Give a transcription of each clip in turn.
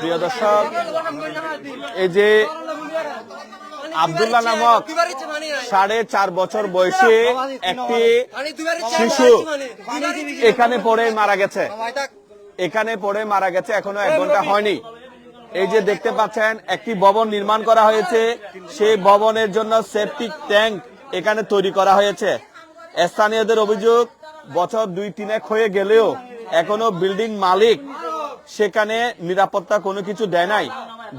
প্রিয় দর্শক, এই যে আব্দুল্লাহ নামক সাড়ে চার বছর বয়সে একটি শিশু এখানে পড়ে মারা গেছে। এখানে পড়ে মারা গেছে, এখনও এক ঘণ্টা হয়নি। এই যে দেখতে পাচ্ছেন, একটি ভবন নির্মাণ করা হয়েছে। সেই ভবনের জন্য সেপটিক ট্যাঙ্ক এখানে তৈরি করা হয়েছে। স্থানীয়দের অভিযোগ, বছর দুই তিনেক হয়ে গেলেও এখনও বিল্ডিং মালিক, সেখানে নিরাপত্তা কোনো কিছু দেয় নাই।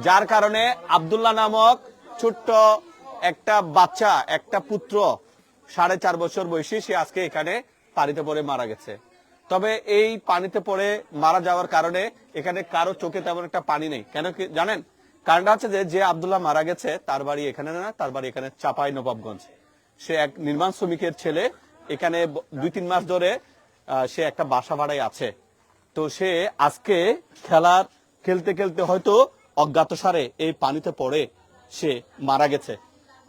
যার কারণে আব্দুল্লাহ নামক ছোট্ট একটা বাচ্চা, একটা পুত্র, সাড়ে চার বছর বয়সী, সে আজকে এখানে পানিতে পড়ে মারা গেছে। তবে এই পানিতে পড়ে মারা যাওয়ার কারণে এখানে কারও চোখে তেমন একটা পানি নেই। কেন কি জানেন? কারণটা হচ্ছে যে আব্দুল্লাহ মারা গেছে, তার বাড়ি এখানে না, তার বাড়ি এখানে চাপাই নবাবগঞ্জ। সে এক নির্মাণ শ্রমিকের ছেলে, এখানে দুই তিন মাস ধরে সে একটা বাসা ভাড়ায় আছে। তো সে আজকে খেলার খেলতে খেলতে হয়তো অজ্ঞাত সারে এই পানিতে পড়ে সে মারা গেছে।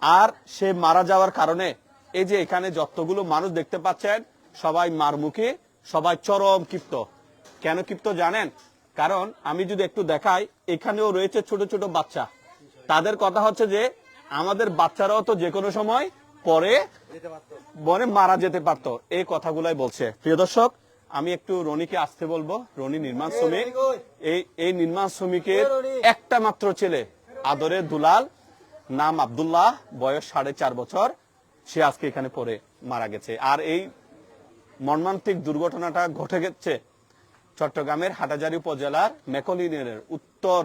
আর সে মারা যাওয়ার কারণে এই যে এখানে যতগুলো মানুষ দেখতে পাচ্ছেন, সবাই মারমুখী সবাই চরম ক্ষিপ্ত। কেন ক্ষিপ্ত জানেন? কারণ আমি যদি একটু দেখাই, এখানেও রয়েছে ছোট ছোট বাচ্চা। তাদের কথা হচ্ছে যে, আমাদের বাচ্চারাও তো যে কোনো সময় পরে বনে মারা যেতে পারতো। এই কথাগুলাই বলছে। প্রিয় দর্শক আমি একটু রনিকে আসতে বলব। রনি নির্মাণ শ্রমিক। এই এই নির্মাণ শ্রমিকের একটা মাত্র ছেলে আদরের দুলাল নাম আবদুল্লাহ বয়স সাড়ে চার বছর। সে আজকে এখানে পড়ে মারা গেছে। আর এই মর্মান্তিক দুর্ঘটনাটা ঘটে গেছে চট্টগ্রামের হাটাজারি উপজেলার মেকল ইউনিয়নের উত্তর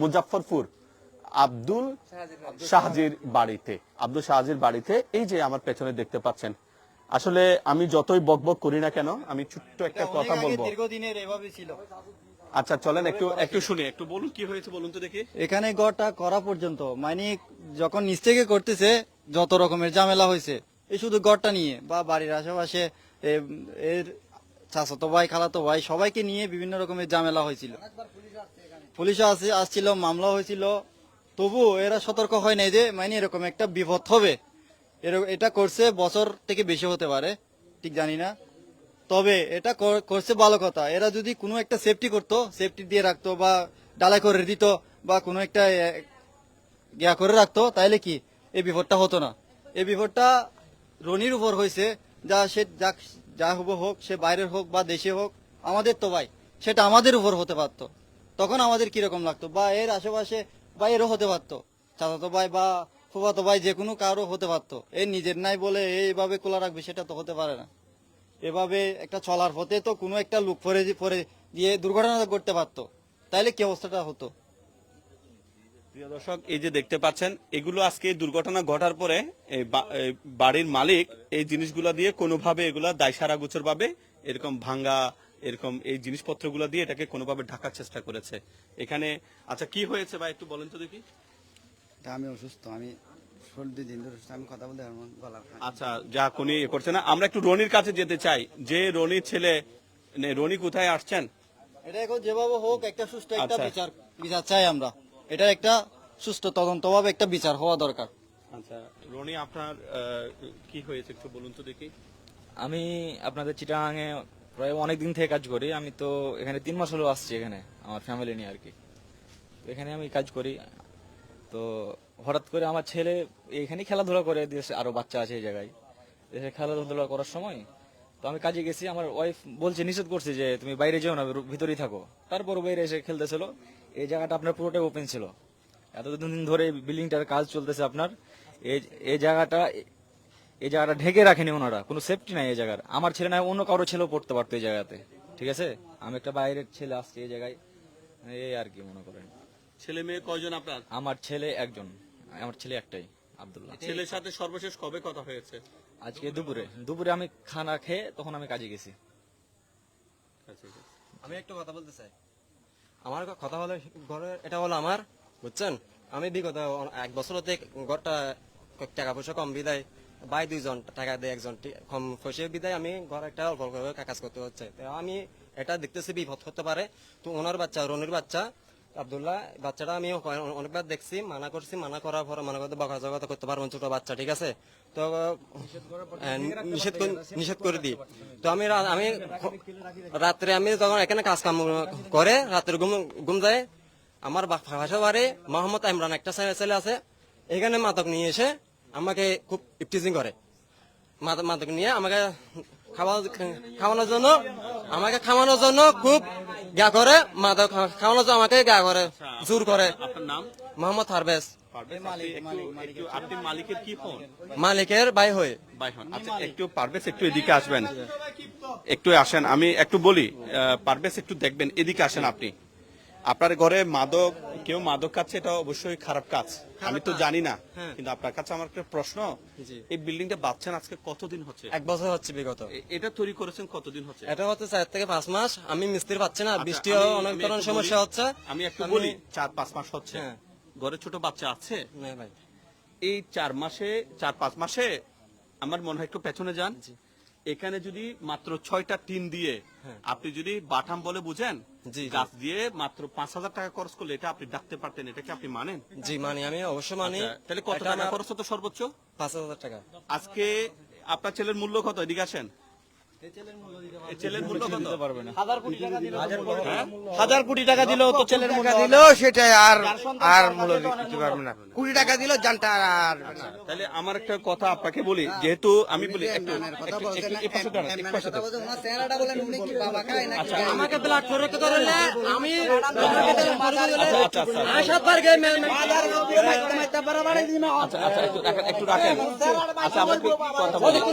মুজাফরপুর আব্দুল শাহজির বাড়িতে। আব্দুল শাহজির বাড়িতে। এই যে আমার পেছনে দেখতে পাচ্ছেন। আসলে আমি যতই বকবক করি না কেন আমি ছোট্ট একটা কথা বলব। দীর্ঘদিনের এভাবে ছিল। আচ্ছা চলেন একটু একটু শুনি। একটু বলুন কি হয়েছে বলুন তো দেখি। এখানে গড়টা করা পর্যন্ত মানে যখন নিচ থেকে করতেছে যত রকমের ঝামেলা হয়েছে এই শুধু গড়টা নিয়ে বা বাড়ির আশেপাশে এর চাচাতো ভাই খালাতো ভাই সবাইকে নিয়ে বিভিন্ন রকমের ঝামেলা হয়েছিল। পুলিশ আসে আসছিল মামলা হয়েছিল তবু এরা সতর্ক হয় নাই যে মানে এরকম একটা বিপদ হবে। এটা করছে বছর থেকে বেশি হতে পারে, ঠিক জানি না। তবে এটা কর- করছে ভালো কথা। এরা যদি কোনো একটা সেফটি করতো সেফটি দিয়ে রাখতো বা ডালাই করে দিত বা কোনো একটা ইয়া করে রাখতো, তাইলে কি? এই বিপদটা হতো না। এই বিপদটা রনির উপর হয়েছে। যা সে, যা যা হব হোক, সে বাইরের হোক বা দেশে হোক, আমাদের তো ভাই, সেটা আমাদের উপর হতে পারতো। তখন আমাদের কীরকম লাগতো? বা এর আশেপাশে বা এরও হতে পারতো। চাচাতো ভাই বা ফুফাতো ভাই যে কোনো কারও হতে পারতো। এই নিজের নাই বলে এইভাবে খোলা রাখবে সেটা তো হতে পারে না। এভাবে একটা চলার পথে তো কোনো একটা লুক পরে পরে দিয়ে দুর্ঘটনা করতে পারতো। তাইলে কি অবস্থাটা হতো? প্রিয় দর্শক, এই যে দেখতে পাচ্ছেন, এগুলো আজকে দুর্ঘটনা ঘটার পরে বাড়ির মালিক এই জিনিসগুলো দিয়ে কোনোভাবে এগুলা দায়সারা গোচর পাবে, এরকম ভাঙ্গা এরকম এই জিনিসপত্রগুলো দিয়ে এটাকে কোনোভাবে ঢাকার চেষ্টা করেছে। এখানে আচ্ছা কি হয়েছে ভাই? একটু বলেন তো দেখি। আমি অসুস্থ আমি সর্দি দিন ধরে আমি কথা বলতে পারব না, গলার ফাঁক। আচ্ছা যা কোনি এ করছে না। আমরা একটু রনির কাছে যেতে চাই। যে রনির ছেলে রনি কোথায় আসছেন? এটা এখন যেভাবে হোক একটা সুস্থ একটা আচ্ছা। বিচার বিচার চাই আমরা। এটা একটা সুস্থ তদন্তভাবে একটা বিচার হওয়া দরকার। আচ্ছা রনি আপনার আহ, কি হয়েছে একটু বলুন তো দেখি। আমি আপনাদের চিটাগাঙে প্রায় অনেক দিন থেকে কাজ করি। আমি তো এখানে তিন মাস হলো আসছি এখানে, আমার ফ্যামিলি নিয়ে আর কি তো এখানে আমি কাজ করি। তো হঠাৎ করে আমার ছেলে এখানে খেলাধুলা করে, দেশে আরও বাচ্চা আছে এই জায়গায়। দেশে খেলাধুলা করার সময় তো আমি কাজে গেছি, আমার ওয়াইফ বলছে, নিষেধ করছে যে তুমি বাইরে যেও না ভিতরেই থাকো। তারপর বাইরে এসে খেলতেছিল। এই জায়গাটা আপনার পুরোটাই ওপেন ছিল। এতদিন ধরে বিল্ডিংটার কাজ চলতেছে আপনার। এই এই জায়গাটা এই জায়গাটা ঢেকে রাখেনি ওনারা। কোনো সেফটি নাই এই জায়গার। আমার ছেলে নাই অন্য কারও ছেলেও পড়তে পারতো এই জায়গাতে। ঠিক আছে? আমি একটা বাইরের ছেলে আসছি এই জায়গায় এই আর কি মনে করেন। ছেলে মেয়ে কয়জন আপনার? আমার ছেলে একজন। আমার ছেলে একটাই আব্দুল্লাহ। ছেলের সাথে সর্বশেষ কবে কথা হয়েছে? আজকে দুপুরে। দুপুরে আমি খানা খেয়ে তখন আমি কাজে গেছি। আচ্ছা, আচ্ছা। আমি একটু কথা বলতে চাই। আমার কথা হলো ঘরে এটা হলো আমার বুঝছেন? আমি বিগত এক বছর হতে ঘরটা টাকা পয়সা কম বিদায় ভাই দুইজন টাকা দেয়, একজন কম পয়সা বিদায়, আমি ঘর একটা অল্প অল্প কাজ করতে হচ্ছে। তো আমি এটা দেখতেছি বিপদ হতে পারে। তো ওনার বাচ্চা, রনির বাচ্চা, আব্দুল্লাহ, বাচ্চাটা আমি অনেকবার দেখছি, মানা করছি, মানা করার পর মানা করতে বকা জগা করতে পারব ছোট বাচ্চা, ঠিক আছে? তো নিষেধ করে- নিষেধ করে দিই। তো আমি আমি রাত্রে আমি যখন এখানে কাজ কাম করে, রাত্রে ঘুম ঘুম যায়, আমার ভাষা বাড়ি মোহাম্মদ ইমরান একটা ছেলে আছে, এখানে মাদক নিয়ে এসে আমাকে খুব ইফটিজিং করে। মাদক নিয়ে আমাকে খাওয়া খাওয়ানোর জন্য আমাকে খাওয়ানোর জন্য খুব গা করে মাদক খাওয়ানোর জন্য আমাকে গা করে জোর করে। আপনার নাম? মোহাম্মদ আপনি মালিকের কি ফোন? মালিকের ভাই হয়ে আচ্ছা একটু পারভেজ একটু এদিকে আসবেন। একটু আসেন আমি একটু বলি পারভেজ একটু দেখবেন এদিকে আসেন আপনি। আপনার ঘরে মাদক কেউ মাদক খাচ্ছে এটা অবশ্যই খারাপ কাজ। আমি তো জানি না কিন্তু আপনার কাছে আমার একটা প্রশ্ন। এই বিল্ডিংটা বাঁচছেন আজকে কতদিন হচ্ছে? এক বছর হচ্ছে বিগত। এটা তৈরি করেছেন কতদিন হচ্ছে? এটা হচ্ছে চার থেকে পাঁচ মাস। আমি মিস্ত্রি পাচ্ছি না বৃষ্টি অনেক ধরনের সমস্যা হচ্ছে। আমি একটু বলি চার পাঁচ মাস হচ্ছে। হ্যাঁ। ঘরে ছোট বাচ্চা আছে? না ভাই। এই চার মাসে চার পাঁচ মাসে আমার মনে হয় একটু পেছনে যান। এখানে যদি মাত্র ছয়টা টিন দিয়ে আপনি যদি বাটাম বলে বুঝেন হ্যাঁ। গাছ দিয়ে মাত্র পাঁচ হাজার টাকা খরচ করলে এটা আপনি ডাকতে পারতেন এটাকে আপনি মানেন? জি মানি আমি অবশ্য মানি। আচ্ছা, তাহলে কত টাকা খরচ হতো সর্বোচ্চ? পাঁচ হাজার টাকা। আজকে আপনার ছেলের মূল্য কত? এদিকে আসেন। হাজার কোটি টাকা দিলেও তো ছেলের টাকা? দিলেও সেটা আর আর মূল্য দিতে পারবে না। কুড়ি টাকা দিলেও জানটা আর তাহলে আমার একটা কথা আপনাকে বলি যেহেতু আমি বলি একটু পাশে দাঁড়ান। আচ্ছা, আমি- আমাকে ব্লাড করে রেখে ধরলে আমি আচ্ছা, আচ্ছা, আচ্ছা। আচ্ছা আচ্ছা একটু রাখেন আচ্ছা আমাকে কথা বলি আমি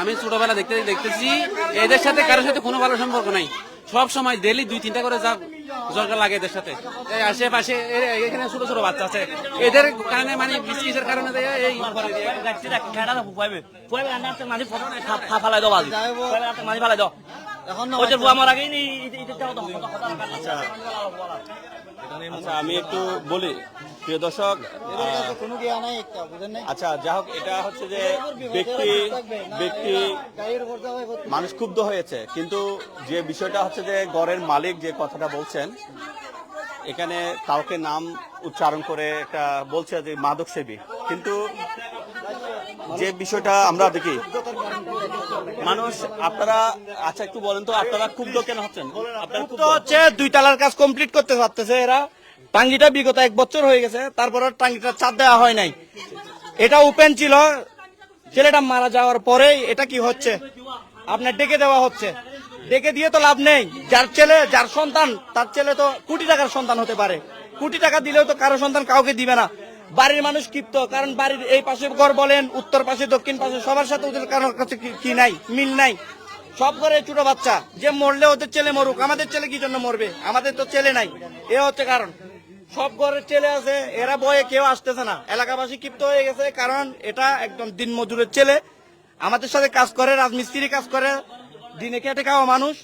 আমি ছোটবেলা দেখতে দেখতেছি, এদের সাথে কারোর সাথে কোনো ভালো সম্পর্ক নাই সব সময় ডেলি দুই তিনটা করে যা জরকা লাগে এদের সাথে আশেপাশে এখানে ছোট ছোট বাচ্চা আছে এদের কারণে মানে বিস্কিটের কারণে এই করে। এখন না আচ্ছা আমি একটু বলি প্রিয় দর্শক আচ্ছা যা হোক এটা হচ্ছে যে ব্যক্তি ব্যক্তি। মানুষ ক্ষুব্ধ হয়েছে। কিন্তু যে বিষয়টা হচ্ছে যে গড়ের মালিক যে কথাটা বলছেন এখানে কাউকে নাম উচ্চারণ করে একটা বলছে যে মাদক সেবী। কিন্তু যে বিষয়টা আমরা দেখি মানুষ আপনারা আচ্ছা একটু বলেন তো আপনারা ক্ষুব্ধ কেন হচ্ছেন? আপনারা হচ্ছে দুই তালার কাজ কমপ্লিট করতে পারতেছে এরা। টাঙ্গিটা বিগত এক বছর হয়ে গেছে, তারপর টাঙ্গিটা চাপ দেওয়া হয় নাই। এটা ওপেন ছিল, ছেলেটা মারা যাওয়ার পরেই এটা কি হচ্ছে? আপনার ডেকে দেওয়া হচ্ছে। ডেকে দিয়ে তো লাভ নেই। যার ছেলে, যার সন্তান, তার ছেলে তো কোটি টাকার সন্তান হতে পারে। কোটি টাকা দিলেও তো কারও সন্তান কাউকে দিবে না। বাড়ির মানুষ ক্ষিপ্ত, কারণ বাড়ির এই পাশে ঘর বলেন, উত্তর পাশে, দক্ষিণ পাশে, সবার সাথে ওদের কারোর কাছে কি নাই, মিল নাই। সব ঘরে ছোট বাচ্চা। যে মরলে ওদের ছেলে মরুক। আমাদের ছেলে কি জন্য মরবে? আমাদের তো ছেলে নাই। এ হচ্ছে কারণ। সব ঘরের ছেলে আছে, এরা বয়ে কেউ আসতেছে না। এলাকাবাসী ক্ষিপ্ত হয়ে গেছে, কারণ এটা একদম দিন মজুরের ছেলে। আমাদের সাথে কাজ করে, রাজমিস্ত্রি কাজ করে, দিনে খেটে খাওয়া মানুষ।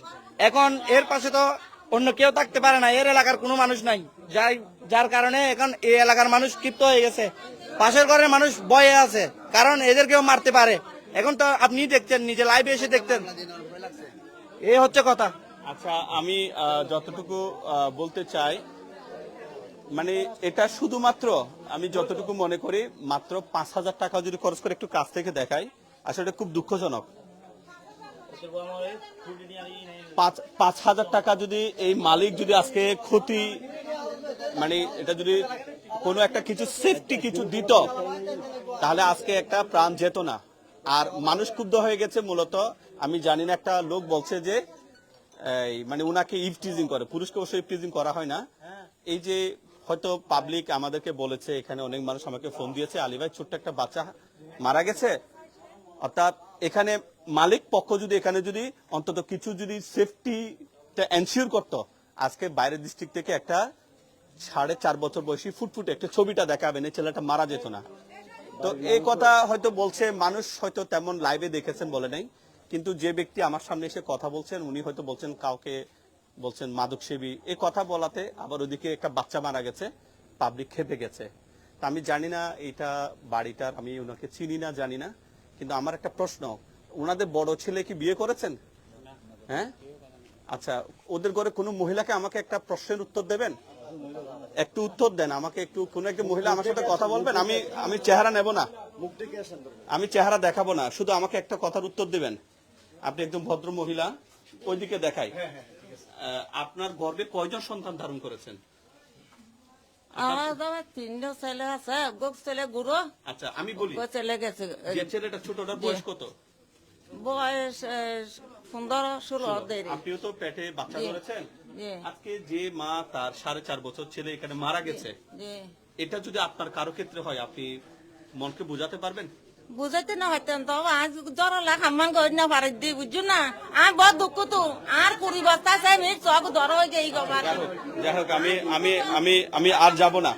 এখন এর পাশে তো অন্য কেউ থাকতে পারে না, এর এলাকার কোনো মানুষ নাই। যাই, যার কারণে এখন এই এলাকার মানুষ ক্ষিপ্ত হয়ে গেছে। পাশের ঘরের মানুষ বয়ে আছে, কারণ এদেরকেও মারতে পারে। এখন তো আপনি দেখছেন, নিজে লাইভে এসে দেখতেন এই হচ্ছে কথা। আচ্ছা আমি যতটুকু বলতে চাই মানে এটা শুধুমাত্র আমি যতটুকু মনে করি, মাত্র পাঁচ হাজার টাকা যদি খরচ করে একটু কাছ থেকে দেখাই, আসলে খুব দুঃখজনক। পাঁচ হাজার টাকা যদি এই মালিক যদি আজকে ক্ষতি মানে এটা যদি কোনো একটা কিছু সেফটি কিছু দিত, তাহলে আজকে একটা প্রাণ যেত না। আর মানুষ ক্ষুব্ধ হয়ে গেছে মূলত, আমি জানি না, একটা লোক বলছে যে মানে উনাকে ইভটিজিং করে, পুরুষকে অবশ্যই ইভটিজিং করা হয় না। এই যে হয়তো পাবলিক আমাদেরকে বলেছে, এখানে অনেক মানুষ আমাকে ফোন দিয়েছে, আলী ভাই, ছোট্ট একটা বাচ্চা মারা গেছে। অর্থাৎ এখানে মালিক পক্ষ যদি, এখানে যদি অন্তত কিছু যদি সেফটি এনশিওর করতো, আজকে বাইরের ডিস্ট্রিক্ট থেকে একটা সাড়ে চার বছর বয়সী ফুটফুটে একটা ছবিটা দেখাবেন, এই ছেলেটা মারা যেত না। তো এই কথা হয়তো বলছে, মানুষ হয়তো তেমন লাইভে দেখেছেন বলে নাই, কিন্তু যে ব্যক্তি আমার সামনে এসে কথা বলছেন, উনি হয়তো বলছেন, কাউকে বলছেন মাদক সেবী এই কথা বলাতে আবার ওদিকে একটা বাচ্চা মারা গেছে পাবলিক খেপে গেছে। তা আমি জানি না এটা বাড়িটার আমি ওনাকে চিনি না জানি না। কিন্তু আমার একটা প্রশ্ন ওনাদের বড় ছেলে কি বিয়ে করেছেন? হ্যাঁ? আচ্ছা ওদের ঘরে কোনো মহিলাকে আমাকে একটা প্রশ্নের উত্তর দেবেন? একটু উত্তর দেন আমাকে একটু কোন একটা মহিলা আমার সাথে কথা বলবেন? আমি আমি চেহারা নেব না। আমি চেহারা দেখাবো না শুধু আমাকে একটা কথার উত্তর দেবেন। আপনি একদম ভদ্র মহিলা ওইদিকে দেখাই। আহ, আপনার গর্বে কয়জন সন্তান ধারণ করেছেন? তিনটা ছেলে আছে ছেলে আচ্ছা আমি বলি ছেলে গেছে। ছেলেটা ছোটটার বয়স কত? বয়স এ, ষোলো আপনিও তো পেটে বাচ্চা। ধরেছেন? আজকে যে মা তার সাড়ে চার বছর ছেলে এখানে মারা গেছে এটা যদি আপনার কারও ক্ষেত্রে হয় আপনি মনকে বোঝাতে পারবেন? বুঝাইতে না হইতেন আজ জ্বর লাখ হাম্মান করি না পারি দি বুঝছ না? আমি বড় দুঃখ তো। আর কুড়ি বস্তা আছে আমি চক ধর হয়ে গেই যাই হোক, আমি আমি আমি আমি আর যাব না।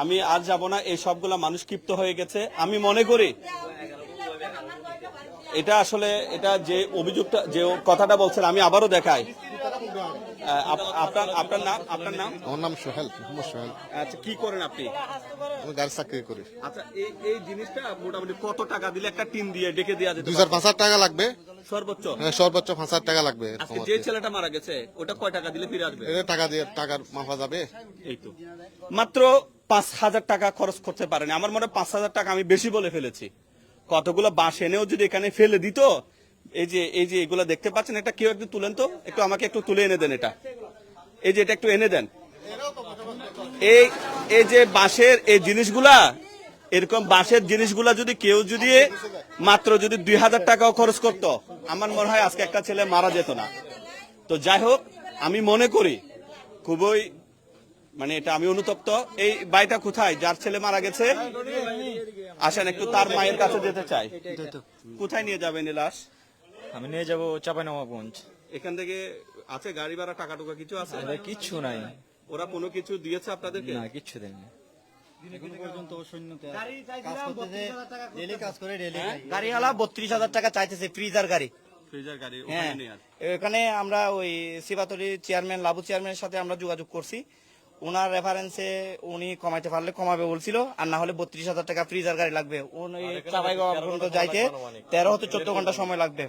আমি আর যাব না এই সবগুলা মানুষ ক্ষিপ্ত হয়ে গেছে। আমি মনে করি এটা আসলে এটা যে অভিযোগটা যে কথাটা বলছেন আমি আবারও দেখাই। আপনার আপনার নাম আপনার নাম? আমার নাম সোহেল মোহাম্মদ সোহেল। আচ্ছা কি করেন আপনি? আমি গাড়ি চাকরি করি। আচ্ছা এই এই জিনিসটা মোটামুটি কত টাকা দিলে একটা টিন দিয়ে ডেকে দেওয়া যেতে দুই? চার পাঁচ টাকা লাগবে। সর্বোচ্চ? হ্যাঁ, সর্বোচ্চ পাঁচ হাজার টাকা লাগবে আজকে যে ছেলেটা মারা গেছে ওটা কয় টাকা দিলে ফিরে আসবে? এটা টাকা দিয়ে টাকার মাফা যাবে। এই তো। মাত্র পাঁচ হাজার টাকা খরচ করতে পারেনি। আমার মনে হয় পাঁচ হাজার টাকা আমি বেশি বলে ফেলেছি। কতগুলো বাঁশ এনেও যদি এখানে ফেলে দিত এই যে এই যে এগুলো দেখতে পাচ্ছেন এটা কেউ একটু তুলেন তো? একটু আমাকে একটু তুলে এনে দেন এটা। এই যে এটা একটু এনে দেন। এই এই যে বাঁশের এই জিনিসগুলা, এরকম বাঁশের জিনিসগুলা যদি কেউ যদি মাত্র যদি দুই হাজার টাকাও খরচ করত, আমার মনে হয় আজকে একটা ছেলে মারা যেত না। তো যাই হোক, আমি মনে করি, খুবই মানে এটা আমি অনুতপ্ত। এই বাড়িটা কোথায়? যার ছেলে মারা গেছে, আসেন একটু তার মায়ের কাছে যেতে চাই। কোথায় নিয়ে যাবেন লাশ আমি নিয়ে যাব চাপাইনবাবগঞ্জ। এখান থেকে আছে গাড়ি ভাড়া টাকা টুকা কিছু আছে? কিচ্ছু নাই। ওরা কোনো কিছু দিয়েছে আপনাদেরকে? না কিচ্ছু দেয়নি। এখন পর্যন্ত ও শূন্যতে আছে। কাজ করতেছে ডেলি কাজ করে ডেলি গাড়িওয়ালা বত্রিশ হাজার টাকা চাইতেছে ফ্রিজার গাড়ি। ফ্রিজার গাড়ি হ্যাঁ। ওখানে এখানে আমরা ওই শিবাতলি চেয়ারম্যান লাবু চেয়ারম্যানের সাথে আমরা যোগাযোগ করছি। ওনার রেফারেন্সে উনি কমাইতে পারলে কমাবে বলছিল আর না হলে বত্রিশ হাজার টাকা ফ্রিজার গাড়ি লাগবে। উনি পর্যন্ত যাইতে তেরো হতে চোদ্দ ঘণ্টা সময় লাগবে।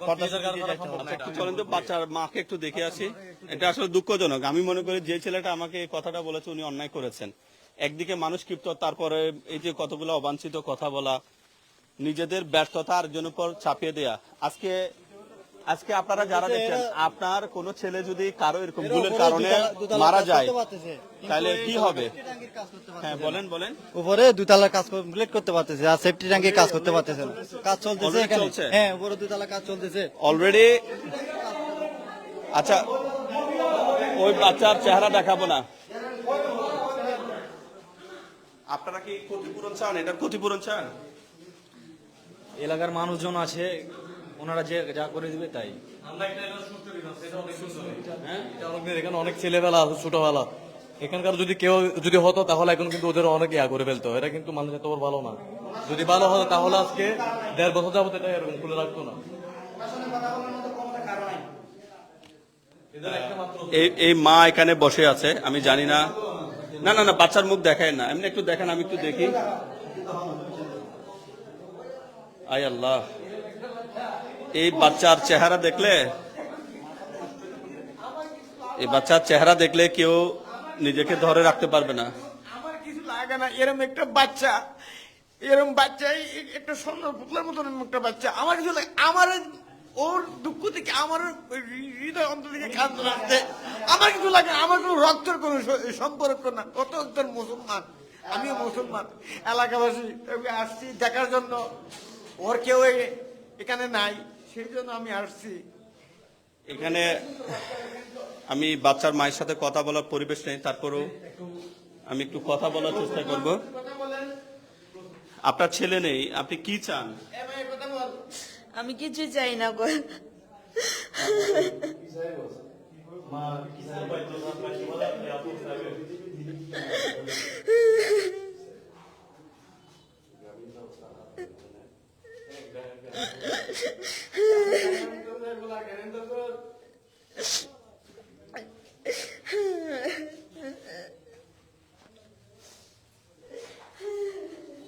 চলেন তো বাচ্চার মাকে একটু দেখে আসি। এটা আসলে দুঃখজনক। আমি মনে করি যে ছেলেটা আমাকে এই কথাটা বলেছে উনি অন্যায় করেছেন। একদিকে মানুষ ক্ষিপ্ত তারপরে এই যে কতগুলো অবাঞ্ছিত কথা বলা নিজেদের ব্যর্থতা আর জন্য পর চাপিয়ে দেয়া। আজকে আজকে আপনারা যারা দেখছেন আপনার কোন ছেলে যদি কারও এরকম ভুলের কারণে মারা যায় তাহলে কি হবে? হ্যাঁ বলেন বলেন। উপরে দুতলার কাজ কমপ্লিট করতে পারতেছে আর সেফটি ট্যাঙ্কে কাজ করতে পারতেছে না। কাজ চলতেছে এখানে? হ্যাঁ উপরে দুতলা কাজ চলতেছে। অলরেডি আচ্ছা ওই বাচ্চার চেহারা দেখাবো না। আপনারা কি ক্ষতিপূরণ চান? এটার ক্ষতিপূরণ চান? এলাকার মানুষজন আছে ওনারা যে যা করে দিবে তাই। এখানে অনেক ছেলেবেলা আছে ছোটবেলা। এখানকার যদি কেউ যদি হতো তাহলে এখন কিন্তু ওদের অনেক ইয়া করে ফেলতো। এটা কিন্তু মানুষ এত ভালো না। যদি ভালো হতো তাহলে আজকে দেড় বছর যাবত এটা এরকম খুলে রাখতো না। এই এই মা এখানে বসে আছে আমি জানি না। না না না বাচ্চার মুখ দেখায় না। এমনি একটু দেখেন আমি একটু দেখি। আয় আল্লাহ। এই বাচ্চার চেহারা দেখলে, এই বাচ্চার চেহারা দেখলে কেউ নিজেকে ধরে রাখতে পারবে না। আমার কিছু লাগে না, এরম একটা বাচ্চা, এরম বাচ্চা এই- এই একটা সুন্দর পুতলার মতন একটা বাচ্চা। আমার কিছু লাগে, আমার ওর দুঃখ থেকে আমার হৃদয় অন্তর থেকে কান্দন আসছে আমার কিছু লাগে, আমার কোনো রক্তের কোনো সম্পর্ক না। কত একজন মুসলমান, আমিও মুসলমান। এলাকাবাসী আসছি দেখার জন্য। ওর কেউ এখানে নাই সেই জন্য আমি আসছি। এখানে আমি বাচ্চার মায়ের সাথে কথা বলার পরিবেশ নেই তারপরেও আমি একটু কথা বলার চেষ্টা করব। আপনার ছেলে নেই আপনি কি চান? আমি কিছু চাই না গো।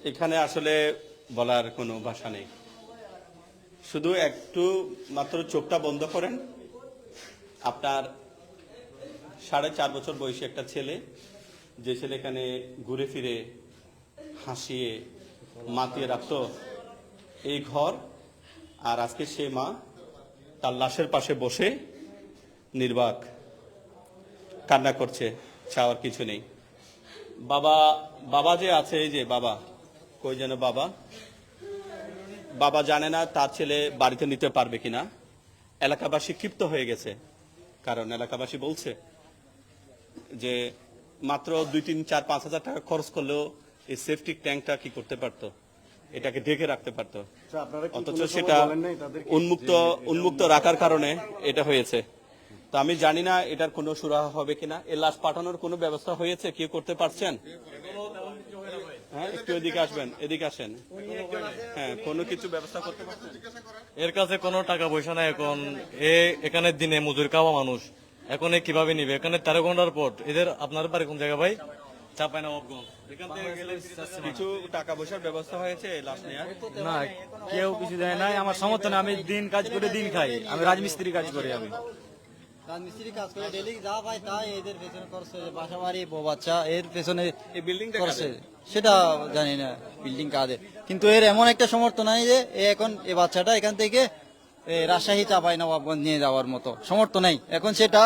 এখানে আসলে বলার কোনো ভাষা নেই। শুধু একটু মাত্র চোখটা বন্ধ করেন। আপনার সাড়ে চার বছর বয়সী একটা ছেলে, যে ছেলে এখানে ঘুরে ফিরে হাসিয়ে মাতিয়ে রাখত এই ঘর। আর আজকে সে মা তার লাশের পাশে বসে নির্বাক কান্না করছে চাওয়ার কিছু নেই। বাবা বাবা যে আছে, এই যে বাবা, কই যেন বাবা? বাবা জানে না তার ছেলে বাড়িতে নিতে পারবে কিনা। এলাকাবাসী ক্ষিপ্ত হয়ে গেছে। কারণ এলাকাবাসী বলছে যে মাত্র দুই, তিন, চার, পাঁচ হাজার টাকা খরচ করলেও এই সেফটি ট্যাঙ্কটা কি করতে পারতো? এটাকে ঢেকে রাখতে পারতো। অথচ সেটা উন্মুক্ত উন্মুক্ত রাখার কারণে এটা হয়েছে। তো আমি জানি না এটার কোনো সুরাহা হবে কিনা। এর লাশ পাঠানোর কোনো ব্যবস্থা হয়েছে? কেউ করতে পারছেন? হ্যাঁ একটু এদিকে আসবেন এদিকে আসেন। হ্যাঁ কোনো কিছু ব্যবস্থা করতে পারছেন? এর কাছে কোনো টাকা পয়সা নাই এখন। এ এখানে দিনে মজুর খাওয়া মানুষ। এখন এ কীভাবে নিবে? এখানে তেরো ঘণ্টার পর। এদের আপনার বাড়ি কোন জায়গা ভাই? কিছু টাকা পয়সার ব্যবস্থা হয়েছে না কেউ কিছু দেয় নাই। আমার সমর্থনে আমি দিন কাজ করে দিন খাই। আমি রাজমিস্ত্রি কাজ করি আমি। রাজমিস্ত্রি কাজ করে ডেলি যা পায় তাই এদের পেছনে খরচ বাসা বাড়ি বউ বাচ্চা এর পেছনে এই বিল্ডিংটা খরচ সেটা জানি না বিল্ডিং কাদের। কিন্তু এর এমন একটা সমর্থ নাই যে এ এখন এই বাচ্চাটা এখান থেকে রাজশাহী চাপাই নবাবগঞ্জ নিয়ে যাওয়ার মতো। সমর্থ নাই। এখন সেটা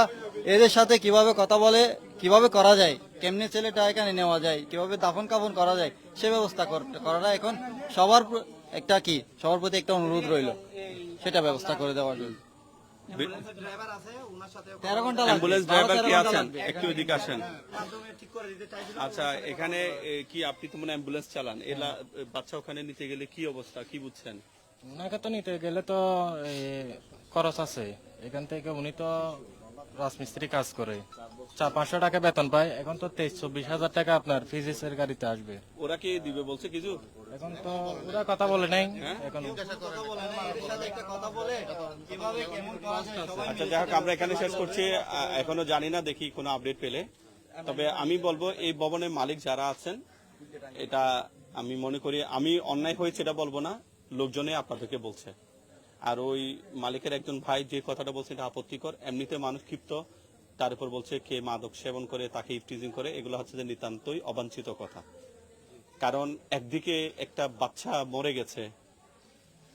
এদের সাথে কীভাবে কথা বলে কীভাবে করা যায় কেমনে ছেলেটা এখানে নেওয়া যায় কীভাবে দাফন কাফন করা যায় সে ব্যবস্থা করাটা এখন সবার একটা কি সবার প্রতি একটা অনুরোধ রইল। সেটা ব্যবস্থা করে দেওয়ার জন্য। আচ্ছা এখানে কি আপনি তো মনে অ্যাম্বুলেন্স চালান। এলা বাচ্চা ওখানে নিতে গেলে কি অবস্থা কি বুঝছেন? ওনাকে তো নিতে গেলে তো খরচ আছে। এখান থেকে উনি তো রাজমিস্ত্রি কাজ করে। চার পাঁচশো টাকা বেতন পায়। এখন তো তেইশ চব্বিশ হাজার টাকা আপনার ফিজিক্সের গাড়িতে আসবে। ওরা কি দিবে বলছে কিছু? এখন তো ওরা কথা বলে নাই। এখন আচ্ছা যাই হোক আমরা এখানে শেষ করছি। এখনও জানি না দেখি কোনো আপডেট পেলে। তবে আমি বলব এই ভবনের মালিক যারা আছেন এটা আমি মনে করি আমি অন্যায় হয়েছে এটা বলব না লোকজনে আপনাদেরকে বলছে। আর ওই মালিকের একজন ভাই যে কথাটা বলছে এটা আপত্তিকর। এমনিতে মানুষ ক্ষিপ্ত। তার উপর বলছে কে মাদক সেবন করে তাকে ইফটিজিং করে এগুলো হচ্ছে যে নিতান্তই অবাঞ্ছিত কথা। কারণ একদিকে একটা বাচ্চা মরে গেছে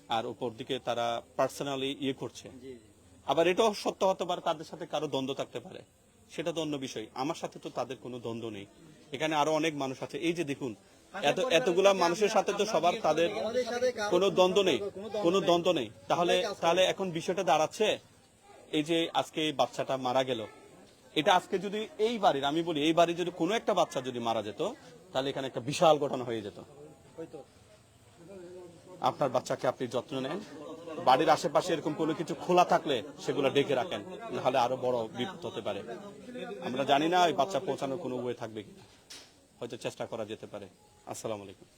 আর উপর দিকে তারা পার্সোনালি ইয়ে করছে। আবার এটাও সত্য হতে পারে তাদের সাথে কারও দ্বন্দ্ব থাকতে পারে। সেটা তো অন্য বিষয়। আমার সাথে তো তাদের কোনো দ্বন্দ্ব নেই। এখানে আরও অনেক মানুষ আছে। এই যে দেখুন এত এতগুলা মানুষের সাথে তো সবার তাদের কোনো দ্বন্দ্ব নেই, কোনো দ্বন্দ্ব নেই। তাহলে তাহলে এখন বিষয়টা দাঁড়াচ্ছে এই যে আজকে এই বাচ্চাটা মারা গেল। এটা আজকে যদি এই বাড়ির আমি বলি, এই বাড়ির যদি কোনো একটা বাচ্চা যদি মারা যেত, তাহলে এখানে একটা বিশাল ঘটনা হয়ে যেত। আপনার বাচ্চাকে আপনি যত্ন নেন। বাড়ির আশেপাশে এরকম কোনো কিছু খোলা থাকলে সেগুলো ডেকে রাখেন, নাহলে আরও বড় বিপদ হতে পারে। আমরা জানি না ওই বাচ্চা পৌঁছানোর কোনো ওয়ে থাকবে কিনা। হয়তো চেষ্টা করা যেতে পারে। আসসালামু আলাইকুম।